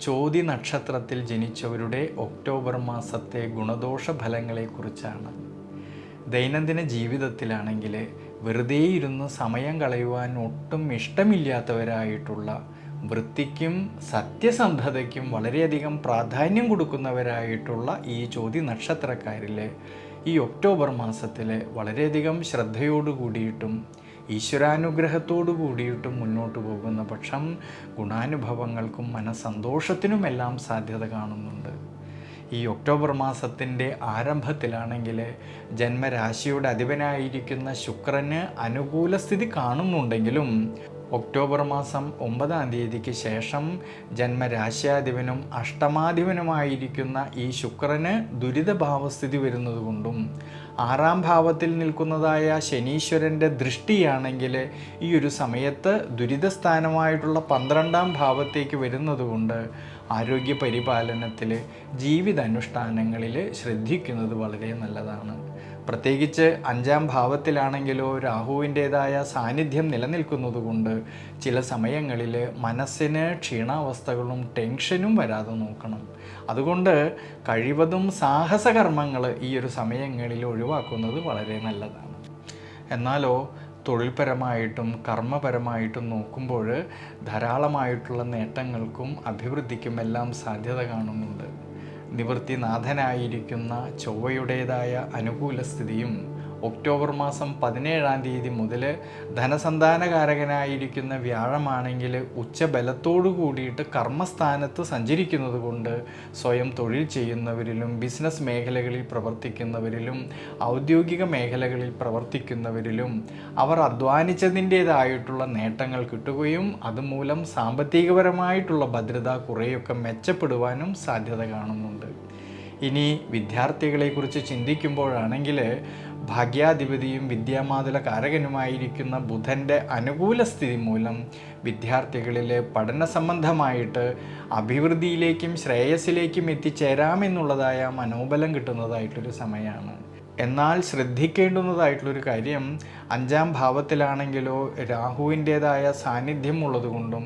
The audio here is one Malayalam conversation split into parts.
ചോതി നക്ഷത്രത്തിൽ ജനിച്ചവരുടെ ഒക്ടോബർ മാസത്തെ ഗുണദോഷ ഫലങ്ങളെക്കുറിച്ചാണ് ദൈനംദിന ജീവിതത്തിലാണെങ്കിൽ വെറുതെ ഇരുന്ന് സമയം കളയുവാൻ ഒട്ടും ഇഷ്ടമില്ലാത്തവരായിട്ടുള്ള വൃത്തിക്കും സത്യസന്ധതയ്ക്കും വളരെയധികം പ്രാധാന്യം കൊടുക്കുന്നവരായിട്ടുള്ള ഈ ചോതി നക്ഷത്രക്കാരിൽ ഈ ഒക്ടോബർ മാസത്തിൽ വളരെയധികം ശ്രദ്ധയോടു കൂടിയിട്ടും ഈശ്വരാനുഗ്രഹത്തോടു കൂടിയിട്ടും മുന്നോട്ട് പോകുന്ന പക്ഷം ഗുണാനുഭവങ്ങൾക്കും മനസ്സന്തോഷത്തിനുമെല്ലാം സാധ്യത കാണുന്നുണ്ട്. ഈ ഒക്ടോബർ മാസത്തിന്റെ ആരംഭത്തിലാണെങ്കിൽ ജന്മരാശിയുടെ അധിപനായിരിക്കുന്ന ശുക്രന് അനുകൂല സ്ഥിതി കാണുന്നുണ്ടെങ്കിലും ഒക്ടോബർ മാസം ഒമ്പതാം തീയതിക്ക് ശേഷം ജന്മരാശ്യാധിപനും അഷ്ടമാധിപനുമായിരിക്കുന്ന ഈ ശുക്രന് ദുരിതഭാവസ്ഥിതി വരുന്നതുകൊണ്ടും ആറാം ഭാവത്തിൽ നിൽക്കുന്നതായ ശനീശ്വരന്റെ ദൃഷ്ടിയാണെങ്കിൽ ഈ ഒരു സമയത്ത് ദുരിതസ്ഥാനമായിട്ടുള്ള പന്ത്രണ്ടാം ഭാവത്തേക്ക് വരുന്നതുകൊണ്ട് ആരോഗ്യ പരിപാലനത്തിൽ ജീവിതാനുഷ്ഠാനങ്ങളിൽ ശ്രദ്ധിക്കുന്നത് വളരെ നല്ലതാണ്. പ്രത്യേകിച്ച് അഞ്ചാം ഭാവത്തിലാണെങ്കിലോ രാഹുവിന്റേതായ സാന്നിധ്യം നിലനിൽക്കുന്നതുകൊണ്ട് ചില സമയങ്ങളിൽ മനസ്സിന് ക്ഷീണാവസ്ഥകളും ടെൻഷനും വരാതെ നോക്കണം. അതുകൊണ്ട് കഴിവതും സാഹസകർമ്മങ്ങൾ ഈ ഒരു സമയങ്ങളിൽ ഒഴിവാക്കുന്നത് വളരെ നല്ലതാണ്. എന്നാലോ തൊഴിൽപരമായിട്ടും കർമ്മപരമായിട്ടും നോക്കുമ്പോൾ ധാരാളമായിട്ടുള്ള നേട്ടങ്ങൾക്കും അഭിവൃദ്ധിക്കും എല്ലാം സാധ്യത കാണുന്നുണ്ട്. നിവൃത്തിനാഥനായിരിക്കുന്ന ചൊവ്വയുടേതായ അനുകൂല സ്ഥിതിയും ഒക്ടോബർ മാസം പതിനേഴാം തീയതി മുതൽ ധനസന്താനകാരകനായിരിക്കുന്ന വ്യാഴമാണെങ്കിൽ ഉച്ചബലത്തോടു കൂടിയിട്ട് കർമ്മസ്ഥാനത്ത് സഞ്ചരിക്കുന്നത് കൊണ്ട് സ്വയം തൊഴിൽ ചെയ്യുന്നവരിലും ബിസിനസ് മേഖലകളിൽ പ്രവർത്തിക്കുന്നവരിലും ഔദ്യോഗിക മേഖലകളിൽ പ്രവർത്തിക്കുന്നവരിലും അവർ അധ്വാനിച്ചതിന്റേതായിട്ടുള്ള നേട്ടങ്ങൾ കിട്ടുകയും അതുമൂലം സാമ്പത്തികപരമായിട്ടുള്ള ഭദ്രത കുറേയൊക്കെ മെച്ചപ്പെടുവാനും സാധ്യത കാണുന്നുണ്ട്. ഇനി വിദ്യാർത്ഥികളെക്കുറിച്ച് ചിന്തിക്കുമ്പോഴാണെങ്കിൽ ഭാഗ്യാധിപതിയും വിദ്യാമാതുല കാരകനുമായിരിക്കുന്ന ബുധന്റെ അനുകൂല സ്ഥിതി മൂലം വിദ്യാർത്ഥികളിൽ പഠന സംബന്ധമായിട്ട് അഭിവൃദ്ധിയിലേക്കും ശ്രേയസിലേക്കും എത്തിച്ചേരാമെന്നുള്ളതായ മനോബലം കിട്ടുന്നതായിട്ടൊരു സമയമാണ് എന്നാൽ ശ്രദ്ധിക്കേണ്ടുന്നതായിട്ടുള്ളൊരു കാര്യം അഞ്ചാം ഭാവത്തിലാണെങ്കിലോ രാഹുവിന്റേതായ സാന്നിധ്യം ഉള്ളതുകൊണ്ടും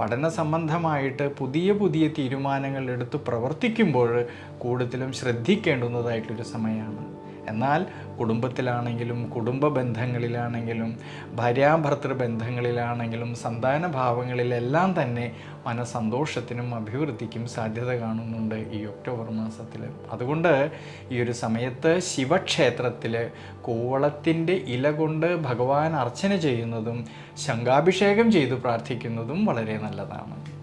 പഠന സംബന്ധമായിട്ട് പുതിയ പുതിയ തീരുമാനങ്ങൾ എടുത്ത് പ്രവർത്തിക്കുമ്പോൾ കൂടുതലും ശ്രദ്ധിക്കേണ്ടുന്നതായിട്ടൊരു സമയമാണ് എന്നാൽ കുടുംബത്തിലാണെങ്കിലും കുടുംബ ബന്ധങ്ങളിലാണെങ്കിലും ഭാര്യാഭർത്തൃ ബന്ധങ്ങളിലാണെങ്കിലും സന്താന ഭാവങ്ങളിലെല്ലാം തന്നെ മനസന്തോഷത്തിനും അഭിവൃദ്ധിക്കും സാധ്യത കാണുന്നുണ്ട് ഈ ഒക്ടോബർ മാസത്തിൽ അതുകൊണ്ട് ഈ ഒരു സമയത്ത് ശിവക്ഷേത്രത്തിൽ കൂവളത്തിന്റെ ഇല കൊണ്ട് ഭഗവാൻ അർച്ചന ചെയ്യുന്നതും ശംഖാഭിഷേകം ചെയ്തു പ്രാർത്ഥിക്കുന്നതും വളരെ നല്ലതാണ്.